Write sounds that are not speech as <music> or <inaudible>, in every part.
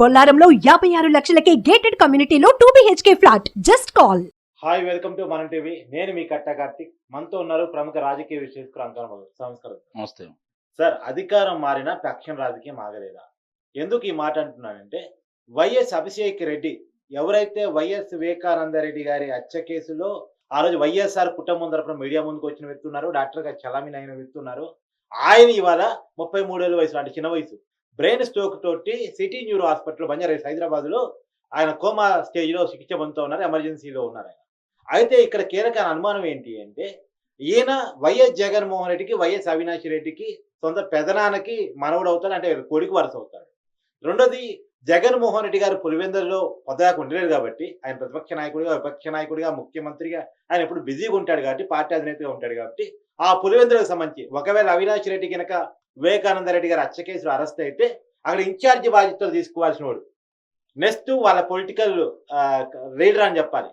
బొల్లారంలో యాభై ఆరు లక్షలకే గేటెడ్ కమ్యూనిటీలో two BHK flat just call hi welcome to మనం టీవీ నేను మీ కట్ట కార్తిక్. మనతో ఉన్నారు ప్రముఖ రాజకీయ విశ్లేషకులు అంకర్ సంస్కారం నమస్తే. సార్ అధికారం మారిన పక్షం రాజకీయం ఆగలేదా? ఎందుకు ఈ మాట అంటున్నానంటే వైఎస్ అభిషేక్ రెడ్డి ఎవరైతే వైఎస్ వివేకానంద రెడ్డి గారి హత్య కేసులో ఆ రోజు వైఎస్ఆర్ కుటుంబం తరపున మీడియా ముందుకు వచ్చిన వ్యక్తి ఉన్నారు డాక్టర్ గారు చలామీని అయిన వ్యక్తి ఉన్నారు. ఆయన ఇవాళ ముప్పై మూడేళ్ళ వయసు అంటే చిన్న వయసు. బ్రెయిన్ స్ట్రోక్ తోటి సిటీ న్యూరో హాస్పిటల్ బంజారా హైదరాబాద్లో ఆయన కోమా స్టేజ్లో చికిత్స పొందుతూ ఉన్నారు ఎమర్జెన్సీలో ఉన్నారు ఆయన. అయితే ఇక్కడ కీలక అనుమానం ఏంటి అంటే ఈయన వైఎస్ జగన్మోహన్ రెడ్డికి వైఎస్ అవినాష్ రెడ్డికి సొంత పెదనాన్నకి మనవడు అవుతాడు అంటే కొడుకు వరుస అవుతాడు. రెండోది జగన్మోహన్ రెడ్డి గారు పులివెందులలో పొద్దాక ఉండలేరు కాబట్టి ఆయన ప్రతిపక్ష నాయకుడిగా విపక్ష నాయకుడిగా ముఖ్యమంత్రిగా ఆయన ఎప్పుడు బిజీగా ఉంటాడు కాబట్టి పార్టీ అధినేతగా ఉంటాడు కాబట్టి ఆ పులివెందులకు సంబంధించి ఒకవేళ అవినాష్ రెడ్డి కనుక వివేకానంద రెడ్డి గారు హత్య కేసులో అరెస్ట్ అయితే అక్కడ ఇన్ఛార్జి బాధ్యతలు తీసుకోవాల్సిన వాడు నెక్స్ట్ వాళ్ళ పొలిటికల్ లీడర్ అని చెప్పాలి.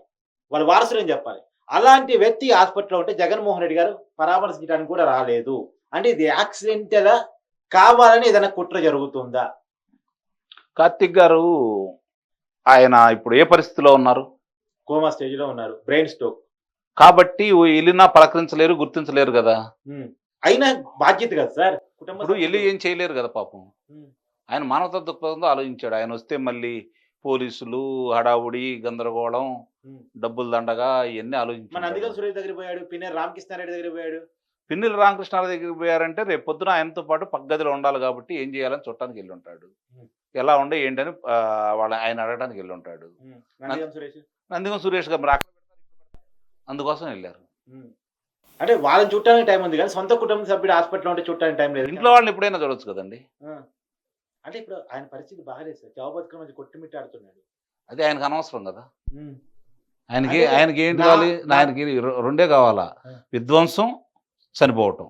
వాళ్ళ వారసులు అని చెప్పాలి. అలాంటి వ్యక్తి హాస్పిటల్లో ఉంటే జగన్మోహన్ రెడ్డి గారు పరామర్శించడానికి కూడా రాలేదు. అంటే ఇది యాక్సిడెంటల్ కావాలని ఏదైనా కుట్ర జరుగుతుందా? కార్తిక్ గారు ఆయన ఇప్పుడు ఏ పరిస్థితిలో ఉన్నారు? కోమా స్టేజ్లో ఉన్నారు. Brain stroke. కాబట్టి వెళ్ళినా పలకరించలేరు గుర్తించలేరు కదా? అయినా బాధ్యత కదా సార్? ఇప్పుడు వెళ్ళి ఏం చేయలేరు కదా పాపం. ఆయన మానవతా దృక్పథంతో ఆలోచించాడు ఆయన వస్తే మళ్ళీ పోలీసులు హడావుడి గందరగోళం. డబ్బులు దండగా ఇవన్నీ ఆలోచించాడు సురేష్ దగ్గర పోయాడు పిన్నె రామకృష్ణారెడ్డి దగ్గర పోయాడు పిన్నెల రామకృష్ణారావు దగ్గరికి పోయారంటే రేపు పొద్దున ఆయనతో పాటు పగ్గదిలో ఉండాలి కాబట్టి ఏం చేయాలని చూడటానికి వెళ్ళి ఉంటాడు. ఎలా ఉండే ఏంటని వాళ్ళ ఆయన అడగడానికి వెళ్ళి ఉంటాడు. నందిగం సురేష్ గారు. అందుకోసం వెళ్ళారు. అంటే వాళ్ళని చూడటానికి టైం ఉంది కానీ సొంత కుటుంబ సభ్యుడు హాస్పిటల్ ఉంటే చూడటానికి టైం లేదు. ఇంట్లో వాళ్ళని ఎప్పుడైనా చూడొచ్చు కదండి. అంటే ఇప్పుడు ఆయన పరిస్థితి బాగాలేదు సార్. చావు బతుకుల మధ్య కొట్టుమిట్టాడుతున్నాడు. అది ఆయనకు అనవసరం కదా. ఆయనకి ఆయనకి ఏంటి కావాలి? ఆయనకి రెండే కావాలా. విధ్వంసం చనిపోవటం.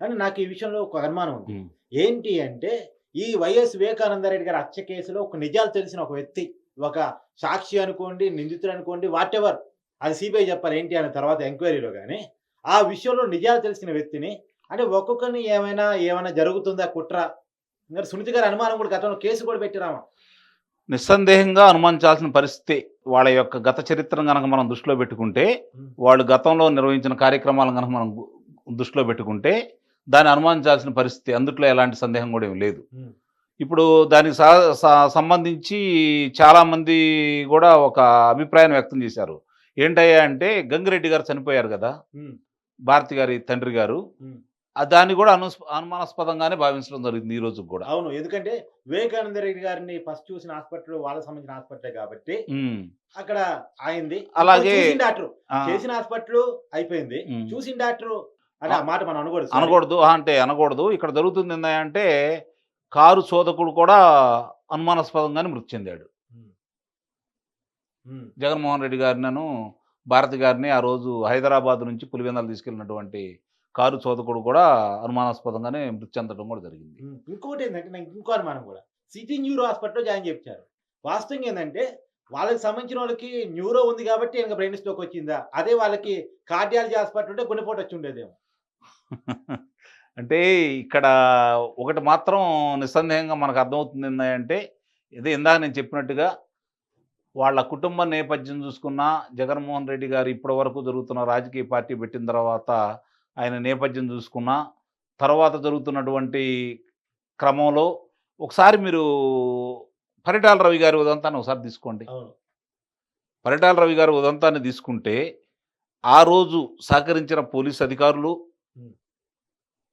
అని నాకు ఈ విషయంలో ఒక అనుమానం ఉంది. ఏంటి అంటే ఈ వైఎస్ వివేకానంద రెడ్డి గారి హత్య కేసులో ఒక నిజాలు తెలిసిన ఒక వ్యక్తి ఒక సాక్షి అనుకోండి నిందితుడు అనుకోండి వాట్ ఎవర్ అది సిబిఐ చెప్పాలి ఏంటి అనే తర్వాత ఎంక్వైరీలో కానీ ఆ విషయంలో నిజాలు తెలిసిన వ్యక్తిని అంటే ఒక్కొక్కరిని ఏమైనా ఏమైనా జరుగుతుందా కుట్ర ఇంకా సునీత గారి అనుమానం కూడా గతంలో కేసు కూడా పెట్టిరామా నిస్సందేహంగా అనుమానించాల్సిన పరిస్థితి వాళ్ళ యొక్క గత చరిత్రను కనుక మనం దృష్టిలో పెట్టుకుంటే. వాళ్ళు గతంలో నిర్వహించిన కార్యక్రమాలను కనుక మనం దృష్టిలో పెట్టుకుంటే దాన్ని అనుమానించాల్సిన పరిస్థితి అందుట్లో ఎలాంటి సందేహం కూడా ఏమి లేదు. ఇప్పుడు దానికి సంబంధించి చాలామంది కూడా ఒక అభిప్రాయం వ్యక్తం చేశారు ఏంటయ్యా అంటే గంగిరెడ్డి గారు చనిపోయారు కదా. భారతి గారి తండ్రి గారు. దాన్ని కూడా అను అనుమానాస్పదంగానే భావించడం జరిగింది ఈ రోజు కూడా. అవును. ఎందుకంటే వివేకానంద రెడ్డి గారిని ఫస్ట్ చూసిన హాస్పిటల్ వాళ్ళకి సంబంధించిన హాస్పిటల్ కాబట్టి. అక్కడ అయింది అలాగే- డాక్టర్. చేసిన హాస్పిటల్ అయిపోయింది. చూసిన డాక్టర్ అంటే ఆ మాట మనం అనకూడదు. అనకూడదు. అంటే అనకూడదు. ఇక్కడ జరుగుతుంది ఏంటంటే కారు చోదకుడు కూడా అనుమానాస్పదంగానే మృతి చెందాడు. జగన్మోహన్ రెడ్డి గారినను భారతి గారిని ఆ రోజు హైదరాబాద్ నుంచి పులివెందలు తీసుకెళ్ళినటువంటి కారు చోదకుడు కూడా అనుమానాస్పదంగానే మృతి చెందడం కూడా జరిగింది. ఇంకోటి ఏంటంటే నాకు ఇంకో అనుమానం కూడా. సిటీ న్యూరో హాస్పిటల్లో జాయిన్ చేయించారు. వాస్తవంగా ఏంటంటే వాళ్ళకి సంబంధించిన వాళ్ళకి న్యూరో ఉంది కాబట్టి ఇంకా బ్రెయిన్ స్ట్రోక్ వచ్చిందా? అదే వాళ్ళకి కార్డియాలజీ హాస్పిటల్ ఉంటే గుండెపోటు వచ్చి ఉండేదేమో. <laughs> అంటే ఇక్కడ ఒకటి మాత్రం నిస్సందేహంగా మనకు అర్థమవుతుంది ఏంటంటే ఇదే ఇందాక నేను చెప్పినట్టుగా వాళ్ళ కుటుంబ నేపథ్యం చూసుకున్నా జగన్మోహన్ రెడ్డి గారు ఇప్పటి వరకు జరుగుతున్న రాజకీయ పార్టీ పెట్టిన తర్వాత ఆయన నేపథ్యం చూసుకున్నా తర్వాత జరుగుతున్నటువంటి క్రమంలో ఒకసారి మీరు పరిటాల రవి గారి ఉదంతాన్ని ఒకసారి తీసుకోండి పరిటాల రవి గారి ఉదంతాన్ని తీసుకుంటే ఆ రోజు సహకరించిన పోలీస్ అధికారులు.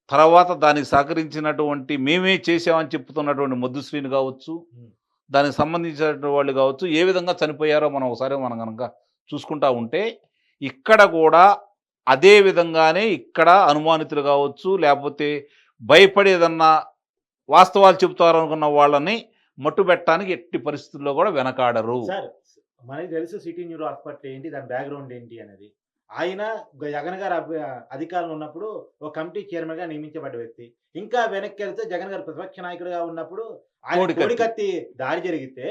తర్వాత దానికి సహకరించినటువంటి మేమే చేసామని చెప్తున్నటువంటి మధుశ్రీని కావచ్చు. దానికి సంబంధించినటువంటి వాళ్ళు కావచ్చు ఏ విధంగా చనిపోయారో మనం ఒకసారి మనం కనుక చూసుకుంటా ఉంటే ఇక్కడ కూడా అదే విధంగానే ఇక్కడ అనుమానితులు కావచ్చు లేకపోతే భయపడేదన్నా వాస్తవాలు చెబుతారనుకున్న వాళ్ళని మట్టుబెట్టడానికి ఎట్టి పరిస్థితుల్లో కూడా వెనకాడరు. మనకి తెలుసు సిటీ న్యూరో హాస్పిటల్ ఏంటి దాని బ్యాక్గ్రౌండ్ ఏంటి అనేది. ఆయన జగన్ గారు అధికారంలో ఉన్నప్పుడు ఒక కమిటీ చైర్మన్గా నియమించబడ్డ వ్యక్తి. ఇంకా వెనక్కి వెళ్తే జగన్ గారు ప్రతిపక్ష నాయకుడిగా ఉన్నప్పుడు ఆయన కోడికత్తి. దాడి జరిగితే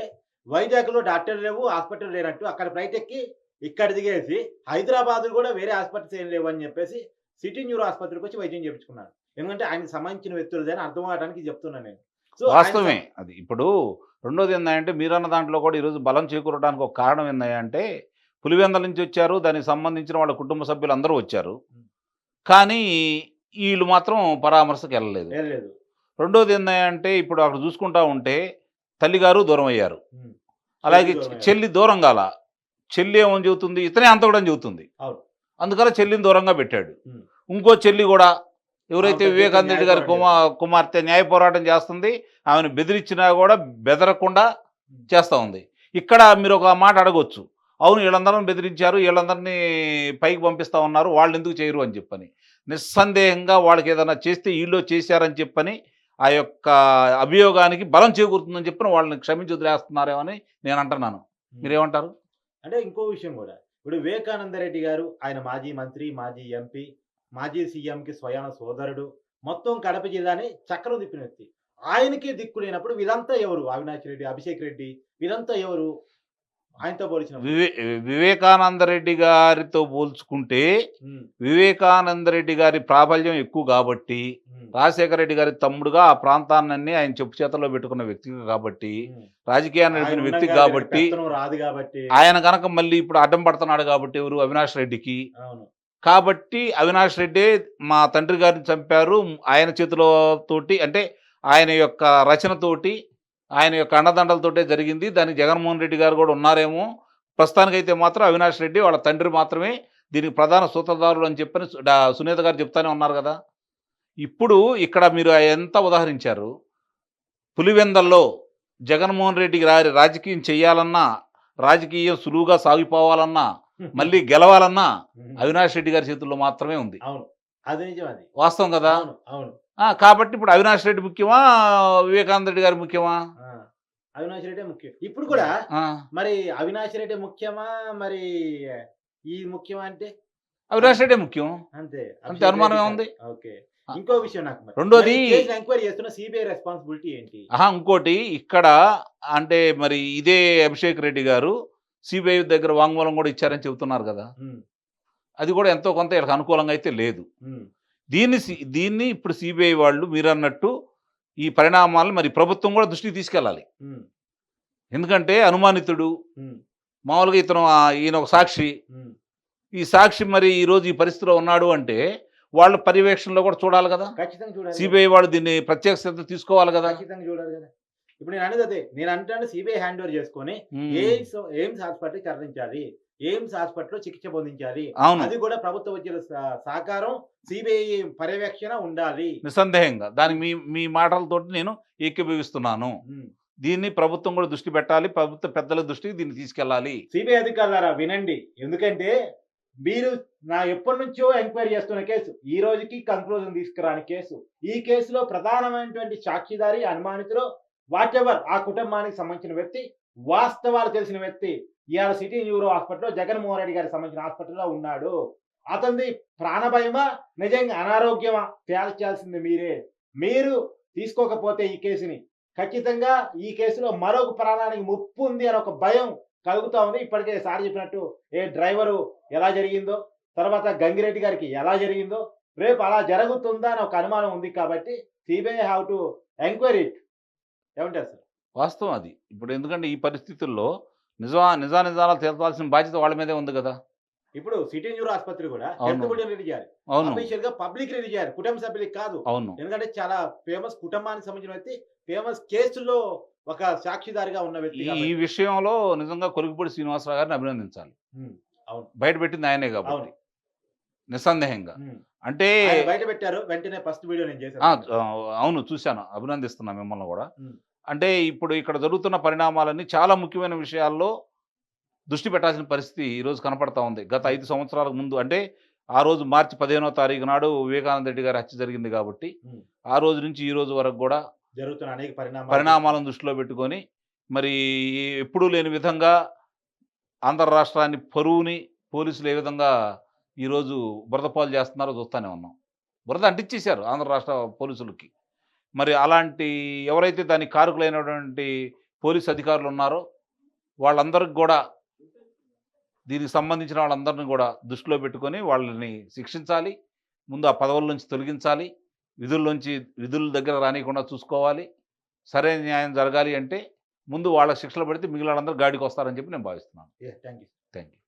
వైజాగ్లో డాక్టర్ లేవు హాస్పిటల్ లేనట్టు అక్కడ ఫ్లైట్ ఎక్కి ఇక్కడ దిగేసి హైదరాబాద్ కూడా వేరే హాస్పిటల్స్ ఏం లేవు అని చెప్పేసి సిటీ న్యూరో ఆసుపత్రికి వచ్చి వైద్యం చేయించుకున్నాడు ఎందుకంటే ఆయనకు సంబంధించిన వ్యక్తులు అని అర్థం అవడానికి చెప్తున్నాను నేను. వాస్తవమే. అది ఇప్పుడు రెండోది ఏంటంటే మీరన్న దాంట్లో కూడా ఈరోజు బలం చేకూరడానికి ఒక కారణం ఏంటంటే పులివెందల నుంచి వచ్చారు. దానికి సంబంధించిన వాళ్ళ కుటుంబ సభ్యులు అందరూ వచ్చారు. కానీ వీళ్ళు మాత్రం పరామర్శకు వెళ్ళలేదు. రెండోది ఏంటంటే ఇప్పుడు అక్కడ చూసుకుంటా ఉంటే తల్లిగారు దూరం అయ్యారు. అలాగే. చెల్లి దూరం కాల. చెల్లి ఏమని చెబుతుంది? ఇతనే అంత కూడా చెబుతుంది. అందుకని చెల్లిని దూరంగా పెట్టాడు. ఇంకో చెల్లి కూడా ఎవరైతే వివేకానంద రెడ్డి గారి కుమార్ కుమార్తె న్యాయ పోరాటం చేస్తుంది. ఆమెను బెదిరించినా కూడా బెదరకుండా చేస్తూ ఉంది. ఇక్కడ మీరు ఒక మాట అడగొచ్చు. అవును వీళ్ళందరిని బెదిరించారు వీళ్ళందరినీ పైకి పంపిస్తా ఉన్నారు వాళ్ళు ఎందుకు చేయరు అని చెప్పని. నిస్సందేహంగా వాళ్ళకి ఏదైనా చేస్తే వీళ్ళు చేశారని చెప్పని ఆ యొక్క అభియోగానికి బలం చేకూరుతుందని చెప్పిన వాళ్ళని క్షమించి వదిలేస్తున్నారేమో అని నేను అంటున్నాను. మీరేమంటారు? అంటే ఇంకో విషయం కూడా. ఇప్పుడు వివేకానంద రెడ్డి గారు ఆయన మాజీ మంత్రి మాజీ ఎంపీ మాజీ సీఎంకి స్వయాన సోదరుడు మొత్తం కడప జిల్లాని చక్రం తిప్పిన వ్యక్తి. ఆయనకి దిక్కు లేనప్పుడు వీళ్ళంతా ఎవరు? అవినాష్ రెడ్డి అభిషేక్ రెడ్డి వీళ్ళంతా ఎవరు? ఆయనతో పోల్చిన వివే వివేకానంద రెడ్డి గారితో పోల్చుకుంటే వివేకానంద రెడ్డి గారి ప్రాబల్యం ఎక్కువ కాబట్టి రాజశేఖర రెడ్డి గారి తమ్ముడుగా ఆ ప్రాంతాన్ని ఆయన చెప్పు చేతల్లో పెట్టుకున్న వ్యక్తి కాబట్టి రాజకీయాన్ని నడిపిన వ్యక్తి కాబట్టి రాదు కాబట్టి ఆయన కనుక మళ్ళీ ఇప్పుడు అడ్డం పడుతున్నాడు కాబట్టి ఎవరు? అవినాష్ రెడ్డికి. కాబట్టి అవినాష్ రెడ్డి మా తండ్రి గారిని చంపారు. ఆయన చేతిలోతోటి అంటే ఆయన యొక్క రచనతోటి ఆయన యొక్క అండదండలతోటే జరిగింది. దానికి జగన్మోహన్ రెడ్డి గారు కూడా ఉన్నారేమో. ప్రస్తుతానికైతే మాత్రం అవినాష్ రెడ్డి వాళ్ళ తండ్రి మాత్రమే దీనికి ప్రధాన సూత్రధారులు అని చెప్పని సునీత గారు చెప్తానే ఉన్నారు కదా. ఇప్పుడు ఇక్కడ మీరు ఎంత ఉదాహరించారు? పులివెందల్లో జగన్మోహన్ రెడ్డి గారి రాజకీయం చేయాలన్నా రాజకీయం సులువుగా సాగిపోవాలన్నా మళ్ళీ గెలవాలన్నా <laughs> అవినాష్ రెడ్డి గారి చేతుల్లో మాత్రమే ఉంది. అవును. అది నిజం అది. వాస్తవం కదా? అవును. కాబట్టి ఇప్పుడు అవినాష్ రెడ్డి ముఖ్యమా వివేకానంద రెడ్డి గారు ముఖ్యమా? అవినాష్ రెడ్డి ముఖ్యం. ఇప్పుడు కూడా మరి అవినాష్ రెడ్డి ముఖ్యమా మరి ఈ ముఖ్యమా అంటే? అవినాష్ రెడ్డి ముఖ్యం. అంతే. అంతే అనుమానం ఏముంది? ఓకే. ఇంకో విషయం నాకు. రెండోది- ఎంక్వైరీ చేస్తున్న సిబిఐ రెస్పాన్సిబిలిటీ ఏంటి? ఆహా ఇంకోటి ఇక్కడ అంటే మరి ఇదే అభిషేక్ రెడ్డి గారు సిబిఐ దగ్గర వాంగ్మూలం కూడా ఇచ్చారని చెబుతున్నారు కదా. అది కూడా ఎంతో కొంత వీళ్ళకి అనుకూలంగా అయితే లేదు. దీన్ని దీన్ని ఇప్పుడు సిబిఐ వాళ్ళు మీరు అన్నట్టు ఈ పరిణామాలను మరి ప్రభుత్వం కూడా దృష్టికి తీసుకెళ్ళాలి. ఎందుకంటే అనుమానితుడు మామూలుగా ఇతను ఈయన ఒక సాక్షి. ఈ సాక్షి మరి ఈరోజు ఈ పరిస్థితిలో ఉన్నాడు అంటే వాళ్ళ పర్యవేక్షణలో కూడా చూడాలి కదా. సిబిఐ వాళ్ళు దీన్ని ప్రత్యేక శ్రద్ధ తీసుకోవాలి కదా. ఇప్పుడు నేను అనేది అదే నేను అంటాను సిబిఐ హ్యాండ్ ఓవర్ చేసుకొని ఉమ్. ఎయిమ్స్ ఎయిమ్స్ హాస్పిటల్ తరలించాలి ఎయిమ్స్ హాస్పిటల్ చికిత్స పొందించాలి. అవును. అది కూడా ప్రభుత్వ వైద్యుల సహ- సహకారం సిబిఐ పర్యవేక్షణ ఉండాలి. నిస్సందేహంగా. దానికి మీ మీ మాటలతోటి నేను ఏకీభవిస్తున్నాను. దీన్ని ప్రభుత్వం కూడా దృష్టి పెట్టాలి. ప్రభుత్వ పెద్దల దృష్టికి దీన్ని తీసుకెళ్ళాలి. సిబిఐ అధికారులారా వినండి. ఎందుకంటే మీరు నా ఎప్పటి నుంచో ఎంక్వైరీ చేస్తున్న కేసు ఈ రోజుకి కంక్లూజన్ తీసుకురాని కేసు. ఈ కేసులో ప్రధానమైనటువంటి సాక్షిదారి అనుమానితులు వాట్ ఎవర్ ఆ కుటుంబానికి సంబంధించిన వ్యక్తి వాస్తవాలు తెలిసిన వ్యక్తి ఇవాళ సిటీ న్యూరో హాస్పిటల్లో జగన్మోహన్ రెడ్డి గారికి సంబంధించిన హాస్పిటల్లో ఉన్నాడు. అతనిది ప్రాణభయమా నిజంగా అనారోగ్యమా? తేల్చాల్సింది మీరే. మీరు తీసుకోకపోతే ఈ కేసుని. ఖచ్చితంగా ఈ కేసులో మరొక ప్రాణానికి ముప్పు ఉంది అని ఒక భయం కలుగుతా ఉంది. ఇప్పటికే సార్ చెప్పినట్టు ఏ డ్రైవరు ఎలా జరిగిందో తర్వాత గంగిరెడ్డి గారికి ఎలా జరిగిందో రేపు అలా జరుగుతుందా అని ఒక అనుమానం ఉంది కాబట్టి CBI have to enquiry it. ఏమంటారు సార్? వాస్తవం అది. ఇప్పుడు ఎందుకంటే ఈ పరిస్థితుల్లో నిజా నిజా నిజాలు తేల్చాల్సిన బాధ్యత వాళ్ళ మీదే ఉంది కదా. ఇప్పుడు సిటీ న్యూరో ఆసుపత్రి కూడా. హెల్త్ చేయాలి. అఫీషియల్గా పబ్లిక్ రెడీ చేయాలి. కుటుంబ సభ్యులకి కాదు. అవును. ఎందుకంటే చాలా ఫేమస్ కుటుంబానికి సంబంధించిన వ్యక్తి ఫేమస్ కేసులో ఒక సాక్షిదారిగా ఉన్న వ్యక్తి ఈ-. విషయంలో నిజంగా కొలుగుపూడి శ్రీనివాసరావు గారిని అభినందించాలి. అవును. బయట పెట్టింది ఆయనే కాబట్టి. నిస్సందేహంగా. అంటే బయట పెట్టారు. వెంటనే ఫస్ట్ వీడియో నేను చేశాను. అవును చూశాను. అభినందిస్తున్నా మిమ్మల్ని కూడా. అంటే ఇప్పుడు ఇక్కడ జరుగుతున్న పరిణామాలన్నీ చాలా ముఖ్యమైన విషయాల్లో దృష్టి పెట్టాల్సిన పరిస్థితి ఈరోజు కనపడతా ఉంది. గత ఐదు సంవత్సరాల ముందు అంటే ఆ రోజు మార్చి పదిహేనో తారీఖు నాడు వివేకానంద రెడ్డి గారి హత్య జరిగింది కాబట్టి. ఆ రోజు నుంచి ఈ రోజు వరకు కూడా జరుగుతున్న అనేక పరిణామాలు. పరిణామాలను దృష్టిలో పెట్టుకొని మరి ఎప్పుడూ లేని విధంగా ఆంధ్ర రాష్ట్రాన్ని పరువుని పోలీసులు ఏ విధంగా ఈరోజు బురద పాలు చేస్తున్నారో చూస్తూనే ఉన్నాం. బురద అంటించేశారు ఆంధ్ర రాష్ట్ర పోలీసులకి. మరి అలాంటి ఎవరైతే దానికి కారకులైనటువంటి పోలీస్ అధికారులు ఉన్నారో వాళ్ళందరికి కూడా దీనికి సంబంధించిన వాళ్ళందరినీ కూడా దృష్టిలో పెట్టుకొని వాళ్ళని శిక్షించాలి. ముందు ఆ పదవుల నుంచి తొలగించాలి. విధుల్లోంచి విధుల దగ్గర రానియకుండా చూసుకోవాలి. సరైన న్యాయం జరగాలి అంటే ముందు వాళ్ళకి శిక్షలు పడితే మిగిలిన వాళ్ళందరూ గాడికి వస్తారని చెప్పి నేను భావిస్తున్నాను. Thank you thank you